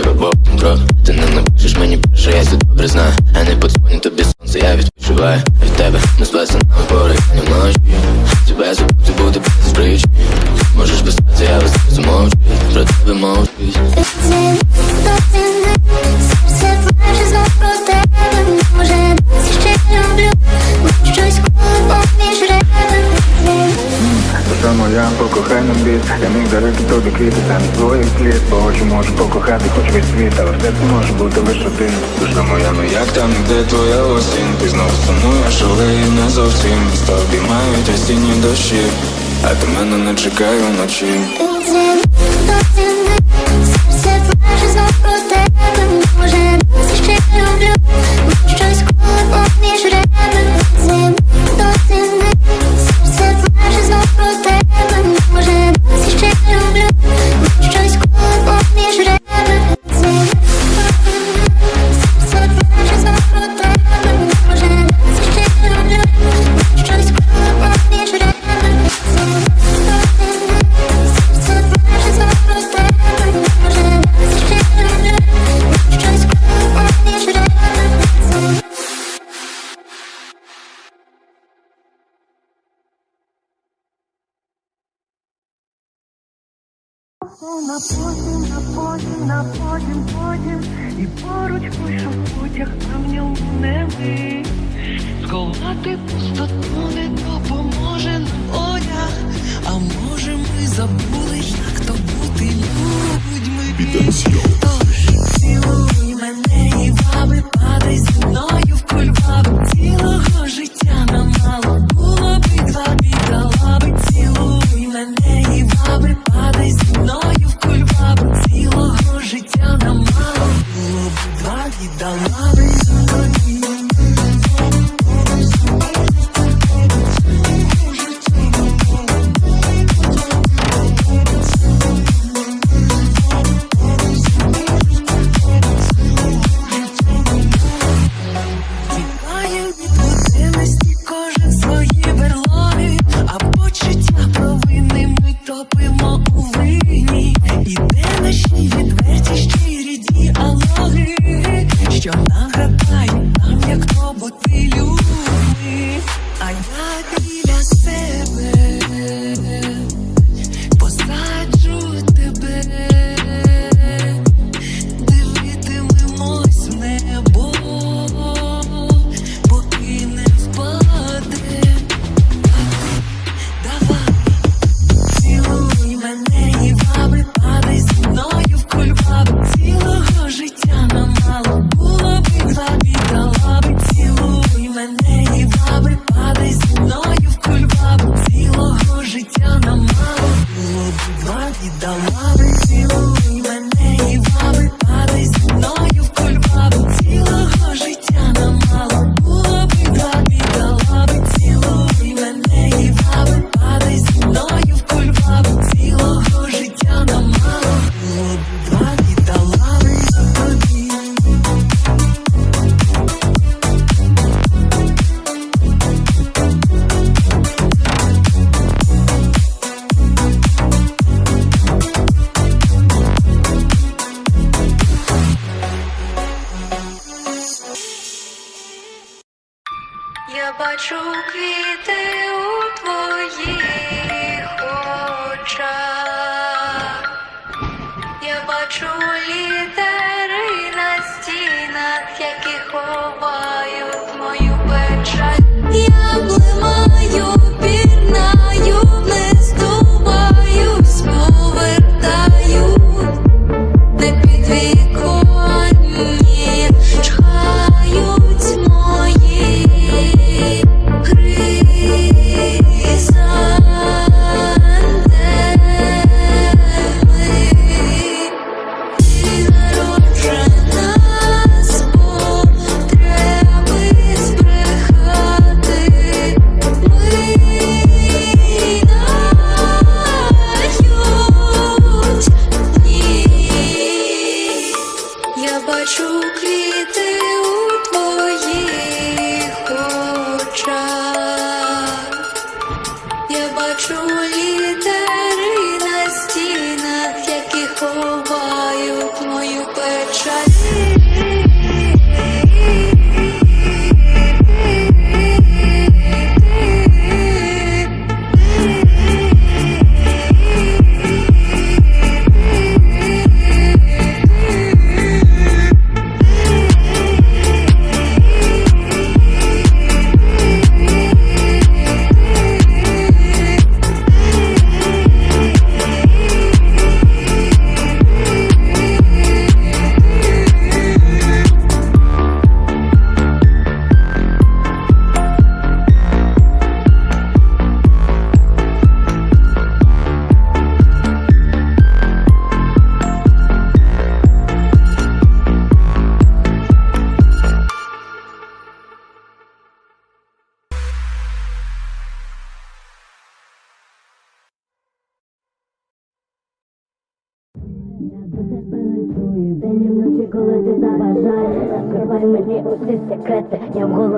любов контроль Ти не напишеш мені перше, я це добре знаю, а не подзвоню тобі сонце, я відпочиваю. можу покохати хоч весь світ, але все це може бути лише один Душа моя, ну як там, де твоя осінь? Ти знову сумуєш, але і не зовсім. Міста обіймають осінні дощі, а ти мене не чекай вночі ще люблю. Щось коли поміж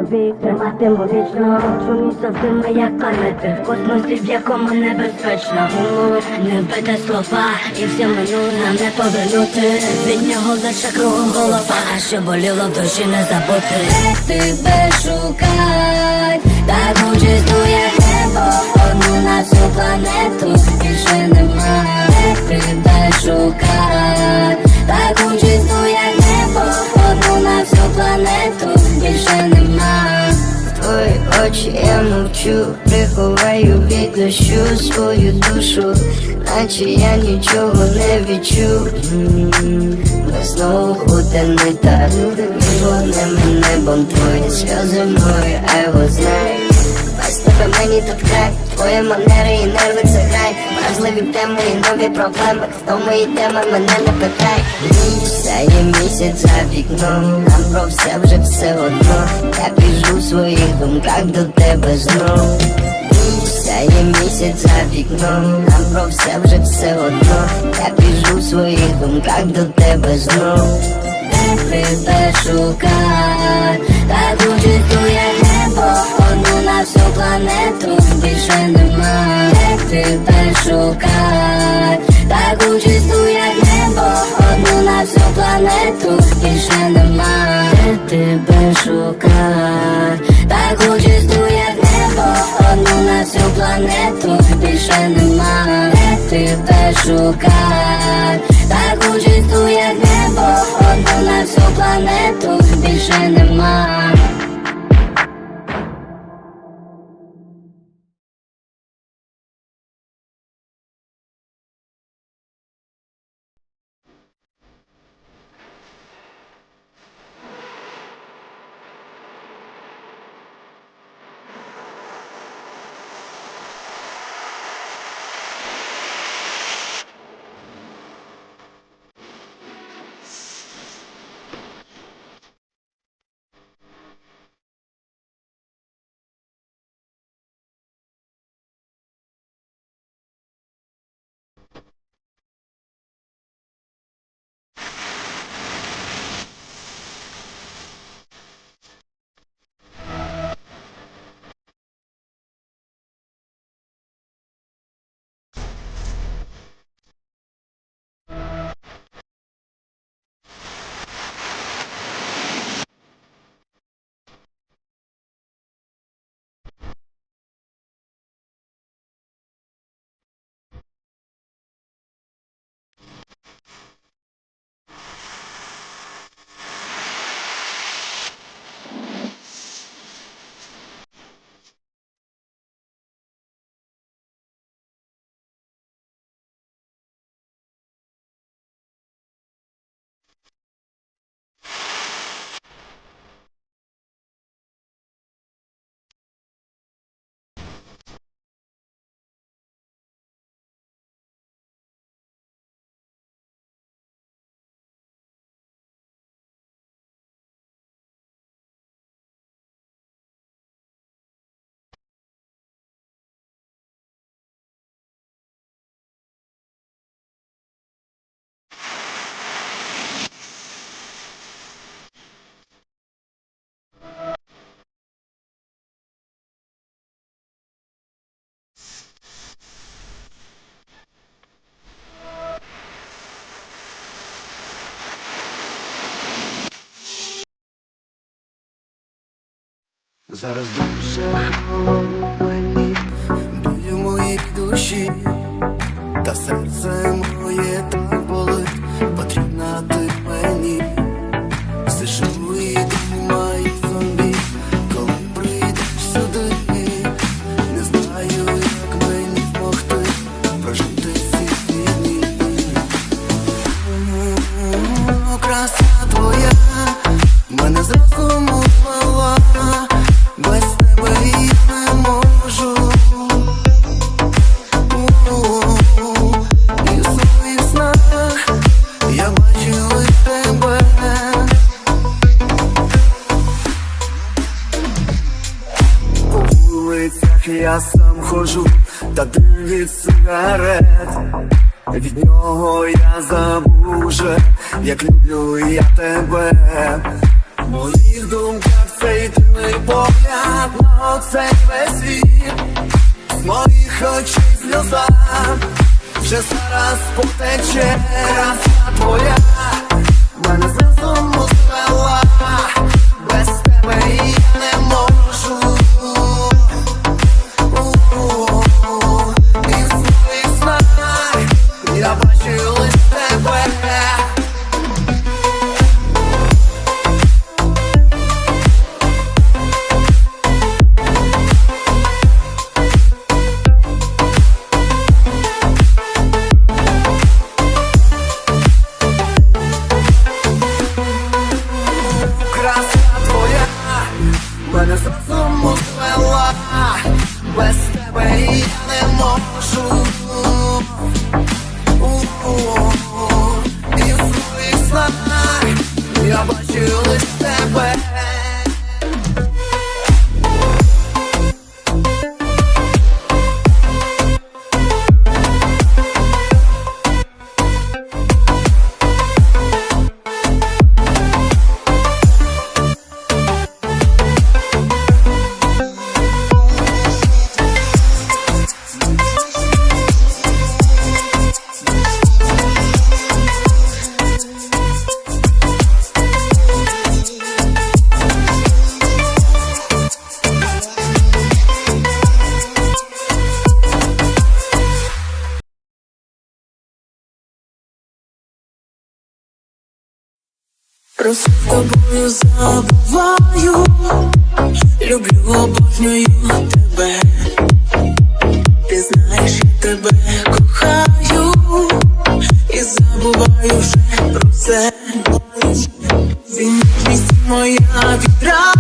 в голові триматиму вічно Чому завжди моя планети В космосі, в якому небезпечно. Гумор, не вбити слова. І всі минуле не повернути. Від нього лише кругом голова. А що боліло в душі не забути. Тебе шукать? Так учистує небо. Одну на всю планету. Більше нема. Тебе шукать твої очі я мовчу Приховаю від дощу свою душу. Наче я нічого не відчув Ми знову так Між вогнем небом твої сльози мої а його знає. без тебе мені так край Твої манери і нерви це грай. Важливі теми і нові проблеми. Хто мої теми мене не питай. Сяє місяць за вікном. Нам про все вже все одно. Я біжу в своїх думках до тебе знов. Сяє місяць за вікном. Нам про все вже все одно. Я біжу в своїх думках до тебе знов. Тебе шукать Так учитує небо Одну на всю планету Більше нема Де тебе шукать Так учитує небо Одну на всю планету Більше нема Де тебе шукать Так учитує небо Одну на всю планету Більше нема Де тебе шукать Так учитує небо Одну Зараз дуже мені, біля моїй душі, та серце моє я сам хожу, та дим від сигарет від нього я забув як люблю я тебе. В моїх думках цей дивний погляд на оцей весь світ, з моїх очей сльоза вже зараз потече краса твоя, мене зразу звела без тебе. я не можу. Про тобою забуваю, люблю, обожнюю тебе, ти знаєш, я тебе кохаю і забуваю вже про це. Він моя відра.